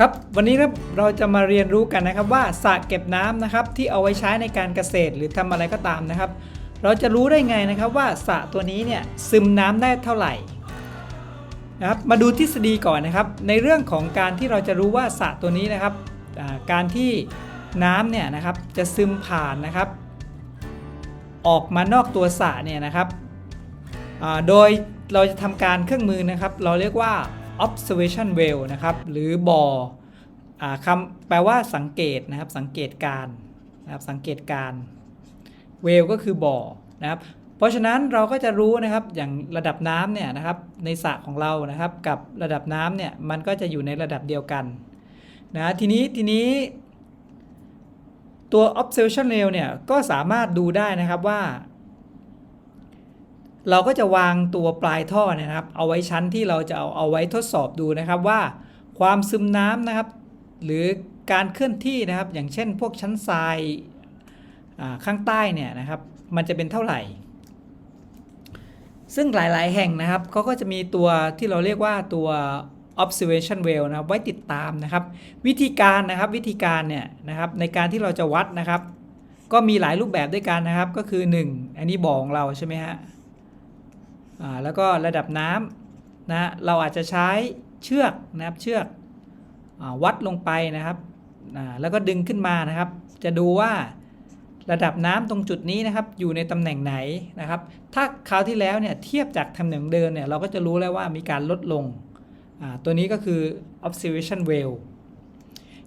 ครับวันนี้ครับเราจะมาเรียนรู้กันนะครับว่าสระเก็บน้ำนะครับที่เอาไว้ใช้ในการเกษตรหรือทำอะไรก็ตามนะครับ เราจะรู้ได้ไงนะครับว่าสระตัวนี้เนี่ยซึมน้ำได้เท่าไหร่นะครับมาดูทฤษฎีก่อนนะครับ ในเรื่องของการที่เราจะรู้ว่าสระตัวนี้นะครับการที่น้ำเนี่ยนะครับจะซึมผ่านนะครับ ออกมานอกตัวสระเนี่ยนะครับโดยเราจะทำการเครื่องมือนะครับ เราเรียกว่า observation well นะครับหรือบ่อคำแปลว่าสังเกตนะครับสังเกตการนะครับสังเกตการ well ก็คือบ่อนะครับเพราะฉะนั้นเราก็จะรู้นะครับอย่างระดับน้ำเนี่ยนะครับในสระของเรานะครับกับระดับน้ำเนี่ยมันก็จะอยู่ในระดับเดียวกันนะทีนี้ทีนี้ตัว observation rail เนี่ยก็สามารถดูได้นะครับว่า เราก็จะวางตัวปลายท่อเนี่ยนะครับ เอาไว้ชั้นที่เราจะเอาเอาไว้ทดสอบดูนะครับว่า ความซึมน้ำนะครับ หรือการเคลื่อนที่นะครับ อย่างเช่น พวกชั้นทรายข้างใต้เนี่ยนะครับ มันจะเป็นเท่าไหร่ ซึ่งหลายๆ แห่งนะครับเขาก็จะมีตัวที่เราเรียกว่าตัว observation well นะครับไว้ติดตามนะครับ วิธีการนะครับวิธีการเนี่ยนะครับในการที่เราจะวัดนะครับ ก็มีหลายรูปแบบด้วยกันนะครับ ก็คือ 1 อันนี้บอของเราใช่ไหมฮะ แล้วก็ระดับน้ำนะเราอาจจะใช้เชือกนะครับเชือกอวัดลงไปนะครับแล้วก็ดึงขึ้นมานะครับ จะดูว่าระดับน้ำตรงจุดนี้นะครับอยู่ในตำแหน่งไหนนะครับ ถ้าคราวที่แล้วเนี่ยเทียบจากตำแหน่งเดิมเนี่ยเราก็จะรู้แล้วว่ามีการลดลง ตัวนี้ก็คือ observation well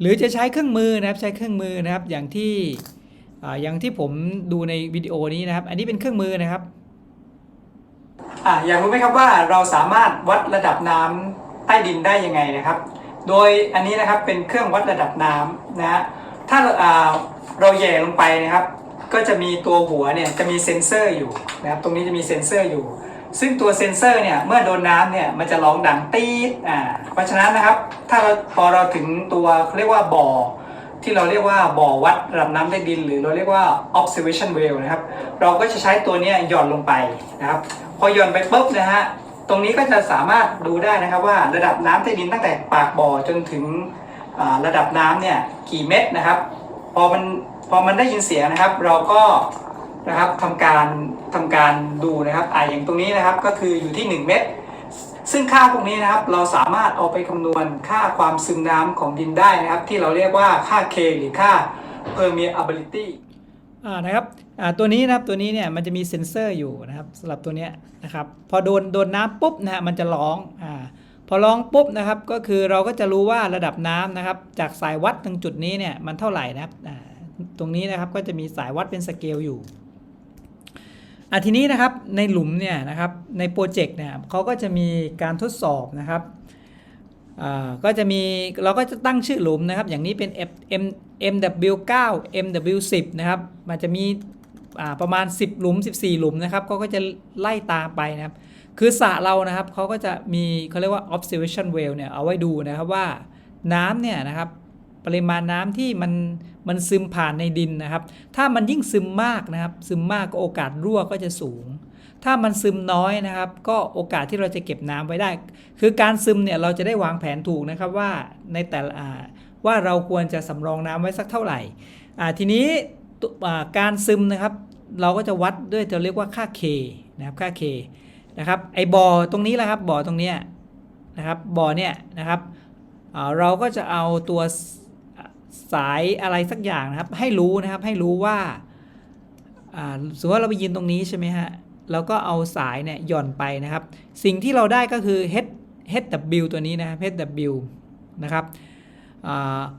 หรือจะใช้เครื่องมือนะครับใช้เครื่องมือนะครับอย่างที่อย่างที่ผมดูในวิดีโอนี้นะครับ อันนี้เป็นเครื่องมือนะครับ อ่าอยากรู้ไหมครับว่าเราสามารถวัดระดับน้ำใต้ดินได้ยังไงนะครับ โดยอันนี้นะครับเป็นเครื่องวัดระดับน้ำนะฮะถ้าอ่าเราแย่ลงไปนะครับ ก็จะมีตัวหัวเนี่ยจะมีเซ็นเซอร์อยู่นะครับตรงนี้จะมีเซ็นเซอร์อยู่ ซึ่งตัวเซ็นเซอร์เนี่ยเมื่อโดนน้ำเนี่ยมันจะร้องดังตีดอ่าเพราะฉะนั้นนะครับ ถ้าเราพอเราถึงตัวเขาเรียกว่าบ่อ ที่เราเรียกว่าบ่อวัดระดับน้ำใต้ดิน หรือเราเรียกว่า observation well นะครับ เราก็จะใช้ตัวนี้หย่อนลงไปนะครับ พอหย่อนไปปุ๊บนะฮะตรงนี้ก็จะสามารถดูได้นะครับว่าระดับน้ำใต้ดินตั้งแต่ปากบ่อจนถึงระดับน้ำเนี่ยกี่เมตรนะครับ พอมันพอมันได้ยินเสียงนะครับ เราก็นะครับทำการทำการดูนะครับอ่าอย่างตรงนี้นะครับก็คืออยู่ที่ 1 เมตร ซึ่งค่าพวกนี้นะครับเราสามารถเอาไปคำนวณค่าความซึมน้ำของดินได้นะครับ ที่เราเรียกว่าค่า K หรือค่า permeability อ่านะครับอ่าตัวนี้นะครับตัวนี้เนี่ยมันจะมีเซ็นเซอร์อยู่นะครับสำหรับตัวเนี้ยนะครับพอโดนโดนน้ำปุ๊บนะฮะมันจะร้องอ่าพอร้องปุ๊บนะครับก็คือเราก็จะรู้ว่าระดับน้ำนะครับจากสายวัดตรงจุดนี้เนี่ยมันเท่าไหร่นะครับอ่าตรงนี้นะครับก็จะมีสายวัดเป็นสเกลอยู่ อะทีนี้นะครับในหลุมเนี่ยนะครับในโปรเจกต์เนี่ยเขาก็จะมีการทดสอบนะครับอ่าก็จะมีเราก็จะตั้งชื่อหลุมนะครับ อย่างนี้เป็น F M MW9 MW10 นะครับมันจะมีอ่าประมาณ 10 หลุม 14 หลุมนะครับเขาก็จะไล่ตามไปนะครับ คือสระเรานะครับเขาก็จะมีเขาเรียกว่า observation well เนี่ยเอาไว้ดูนะครับว่าน้ำเนี่ยนะครับ ปริมาณน้ำที่มันมันซึมผ่านในดินนะครับ ถ้ามันยิ่งซึมมากนะครับ ซึมมากก็โอกาสรั่วก็จะสูง ถ้ามันซึมน้อยนะครับ ก็โอกาสที่เราจะเก็บน้ำไว้ได้ คือการซึมเนี่ยเราจะได้วางแผนถูกนะครับว่าในแต่ละว่าเราควรจะสำรองน้ำไว้สักเท่าไหร่ทีนี้การซึมนะครับ เราก็จะวัดด้วยจะเรียกว่าค่า K นะครับค่า K นะครับไอ้บ่อตรงนี้แหละครับบ่อตรงเนี้ยนะครับบ่อเนี่ยนะครับเราก็จะเอาตัว สายอะไรสักอย่างนะครับ ให้รู้นะครับให้รู้ว่าสมมติว่าเราไปยืนตรงนี้ใช่ไหมฮะเราก็เอาสายเนี่ยหย่อนไปนะครับ สิ่งที่เราได้ก็คือ H HW ตัวนี้นะครับ HW นะครับ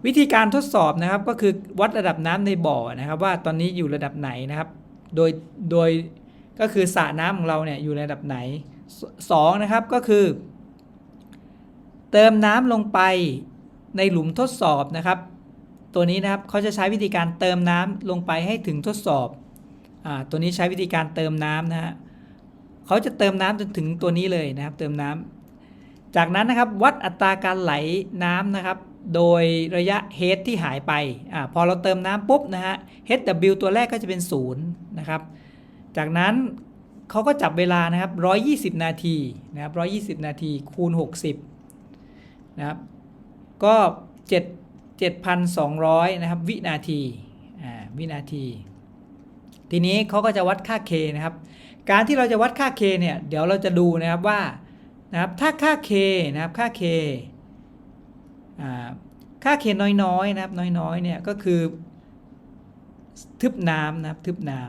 วิธีการทดสอบนะครับก็คือวัดระดับน้ำในบ่อนะครับ ว่าตอนนี้อยู่ระดับไหนนะครับ โดยโดยก็คือสระน้ำของเราเนี่ยอยู่ระดับไหนสสองนะครับก็คือ เติมน้ำลงไปในหลุมทดสอบนะครับ ตัวนี้นะครับเขาจะใช้วิธีการเติมน้ำลงไปให้ถึงทดสอบอ่าตัวนี้ใช้วิธีการเติมน้ำนะฮะเขาจะเติมน้ำจนถึงตัวนี้เลยนะครับ เติมน้ำจากนั้นนะครับวัดอัตราการไหลน้ำนะครับ โดยระยะ h ที่หายไปอาพอเราเติมน้ำปุ๊บนะฮะ hw ตัวแรกก็จะเป็น0นะครับ จากนั้นเขาก็จับเวลานะครับ 120 นาทีนะครับ120 นาทีคูณ 60นะครับก็ 7 7,200 นะครับ วินาทีวินาที ทีนี้เขาก็จะวัดค่า K นะครับ การที่เราจะวัดค่า K เนี่ย เดี๋ยวเราจะดูนะครับว่านะครับถ้าค่า K นะครับค่า K าค่า K น้อยๆนะครับน้อยๆเนี่ยก็คือทึบน้ำนะครับทึบน้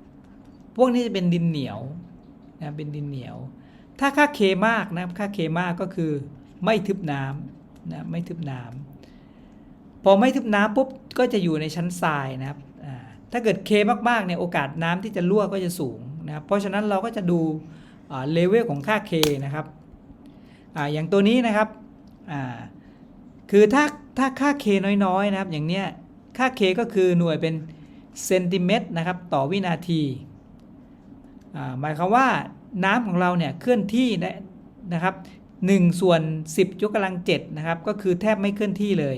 ำพวกนี้จะเป็นดินเหนียวนะครับเป็นดินเหนียว ถ้าค่า K มากนะครับค่า K มากก็คือไม่ทึบน้ำนะไม่ทึบน้ำ พอไม่ทึบน้ำปุ๊บก็จะอยู่ในชั้นทรายนะครับถ้าเกิด K มากๆเนี่ยโอกาสน้ำที่จะรั่วก็จะสูงนะครับเพราะฉะนั้นเราก็จะดูเลเวลของค่า K นะครับออย่างตัวนี้นะครับคือถ้าถ้าค่า K น้อยๆนะครับ อย่างเนี้ยค่า K ก็คือหน่วยเป็นเซนติเมตรนะครับต่อวินาทีหมายความว่าน้ำของเราเนี่ยเคลื่อนที่นะครับ1ส่วน10ยกกำลัง7นะครับก็คือแทบไม่เคลื่อนที่เลย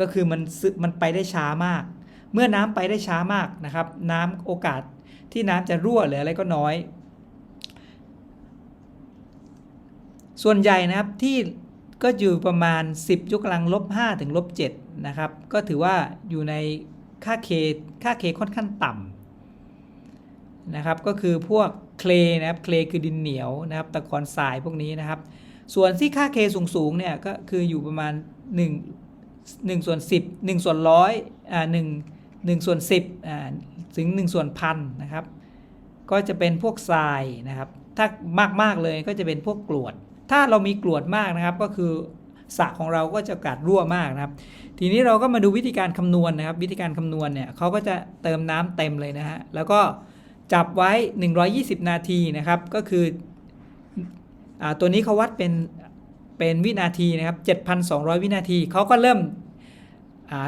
ก็คือมันมันไปได้ช้ามาก เมื่อน้ำไปได้ช้ามากนะครับ น้ำโอกาสที่น้ำจะรั่วหรืออะไรก็น้อย ส่วนใหญ่นะครับที่ก็อยู่ประมาณ 10ยกกำลังลบ5ถึงลบ7นะครับ ก็ถือว่าอยู่ในค่า K ค่า K ค่อนข้างต่ำนะครับ ก็คือพวกเคลนะครับ เคลคือดินเหนียวนะครับ ตะกอนทรายพวกนี้นะครับ ส่วนที่ค่า K สูงๆเนี่ยก็คืออยู่ประมาณ 1 1ส่วน10 1ส่วนร้อยอ่า1 1ส่วน10อ่าถึง1ส่วนพันนะครับ ก็จะเป็นพวกทรายนะครับ ถ้ามากๆเลยก็จะเป็นพวกกรวด ถ้าเรามีกรวดมากนะครับก็คือสระของเราก็จะกาดรั่วมากนะครับ ทีนี้เราก็มาดูวิธีการคำนวณนะครับ วิธีการคำนวณเนี่ยเขาก็จะเติมน้ำเต็มเลยนะฮะแล้วก็จับไว้ 120 นาทีนะครับ ก็คืออตัวนี้เขาวัดเป็น เป็นวินาทีนะครับ 7,200 วินาทีเขาก็เริ่ม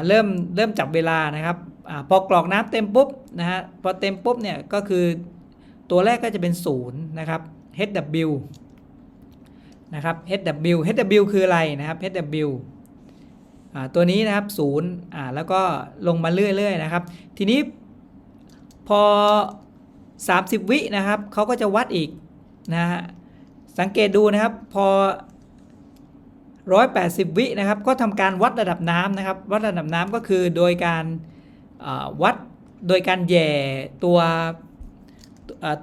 เริ่มเริ่มจับเวลานะครับอพอกรอกน้ำเต็มปุ๊บนะฮะพอเต็มปุ๊บเนี่ยก็คือตัวแรกก็จะเป็น0นะครับ HW นะครับ HW HW คืออะไรนะครับ HW ตัวนี้นะครับ0อ่าแล้วก็ลงมาเรื่อยๆนะครับ ทีนี้พอ 30 วินะครับเขาก็จะวัดอีกนะฮะสังเกตดูนะครับ พอ 180 วินะครับ ก็ทำการวัดระดับน้ำนะครับ วัดระดับน้ำก็คือโดยการวัดโดยการแย่ตัว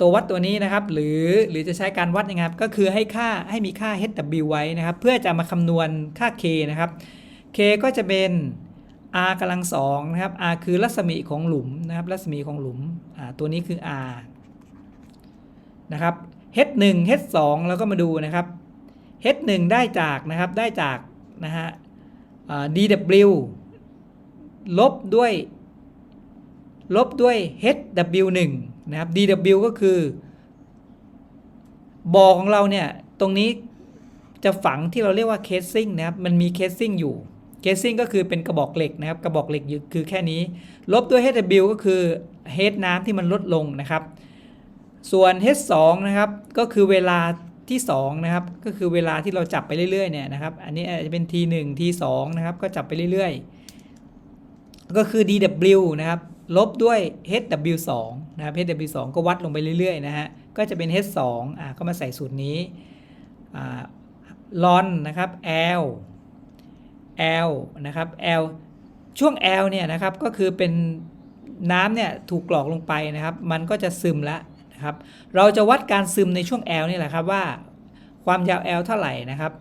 ตัววัดตัวนี้นะครับ หรือหรือจะใช้การวัดยังไงครับก็คือให้ค่าให้มีค่า HW ไว้นะครับ เพื่อจะมาคำนวณค่า K นะครับ K ก็จะเป็น R กำลังสองนะครับ R คือรัศมีของหลุมนะครับ รัศมีของหลุมตัวนี้คือ R นะครับ H1 H2 แล้วก็มาดูนะครับ H1 ได้จากนะครับได้จากนะฮะ DW ลบด้วย ลบด้วย HW1 นะครับ DW ก็คือบอของเราเนี่ย ตรงนี้จะฝังที่เราเรียกว่าเคสซิ่งนะครับ มันมีเคสซิ่งอยู่เคสซิ่งก็คือเป็นกระบอกเหล็กนะครับ กระบอกเหล็กอยู่คือแค่นี้ ลบด้วย HW ก็คือเฮดน้ำที่มันลดลงนะครับ ส่วน H2 นะครับ ก็คือเวลา ที่2นะครับก็คือเวลาที่เราจับไปเรื่อยๆเนี่ยนะครับอันนี้อาจจะเป็น T1 T2 นะครับก็จับไปเรื่อยๆ ก็คือ DW นะครับลบด้วย HW2 นะครับ HW2 ก็วัดลงไปเรื่อยๆนะฮะก็จะเป็น H2 อ่าก็มาใส่สูตรนี้อ่าลอนนะครับ L L นะครับ L ช่วง L เนี่ยนะครับก็คือเป็นน้ำเนี่ยถูกกรอกลงไปนะครับ มันก็จะซึมละ ครับ เราจะวัดการซึมในช่วง L นี่แหละครับว่าความยาว L เท่าไหร่นะครับ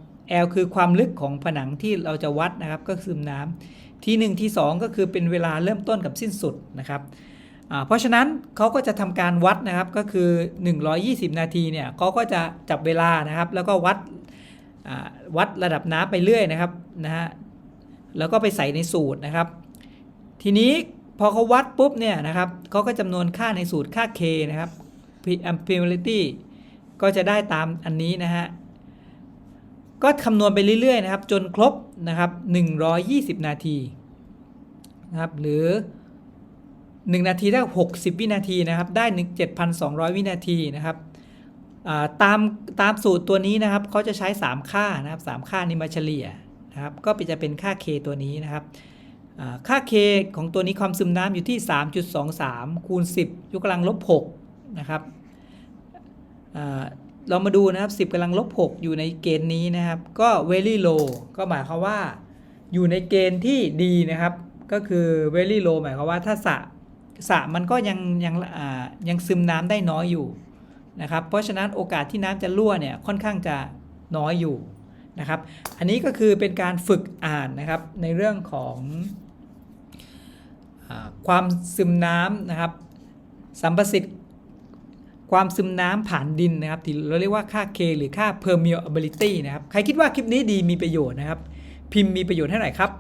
L คือความลึกของผนังที่เราจะวัดนะครับก็ซึมน้ำที1ที2 ก็คือเป็นเวลาเริ่มต้นกับสิ้นสุดนะครับเพราะฉะนั้นเขาก็จะทำการวัดนะครับก็คือ 120 นาทีเนี่ยเขาก็จะจับเวลานะครับแล้วก็วัดวัดระดับน้ำไปเรื่อยนะครับนะฮะแล้วก็ไปใส่ในสูตรนะครับ ทีนี้พอเขาวัดปุ๊บเนี่ยนะครับเขาก็จำนวนค่าในสูตรค่า K นะครับ Amplitude ก็จะได้ตามอันนี้นะฮะ ก็คำนวณไปเรื่อยๆนะครับ จนครบนะครับ 120 นาทีนะครับ หรือ 1 นาทีได้60 วินาทีนะครับ ได้ 7,200 วินาทีนะครับตามตามสูตรตัวนี้นะครับเขาจะใช้ 3 ค่านะครับ 3 ค่านี้มาเฉลี่ยนะครับ ก็จะเป็นค่า K ตัวนี้นะครับอ่าค่า K ของตัวนี้ความซึมน้ำอยู่ที่ 3.23 คูณ 10 ยกกำลังลบ 6 นะครับเรามาดูนะครับ 10กำลังลบ 6 อยู่ในเกณฑ์นี้นะครับ ก็ very low ก็หมายความว่าอยู่ในเกณฑ์ที่ดีนะครับ ก็คือ very low หมายความว่าถ้าสระสะมันก็ยังยังยังซึมน้ำได้น้อยอยู่นะครับ เพราะฉะนั้นโอกาสที่น้ำจะรั่วเนี่ยค่อนข้างจะน้อยอยู่นะครับ อันนี้ก็คือเป็นการฝึกอ่านนะครับในเรื่องของอความซึมน้ำนะครับสัมประสิทธิ์ ความซึมน้ำผ่านดินนะครับที่เราเรียกว่าค่า K หรือค่า permeability นะครับ ใครคิดว่าคลิปนี้ดีมีประโยชน์นะครับ พิมพ์มีประโยชน์ให้หน่อยครับ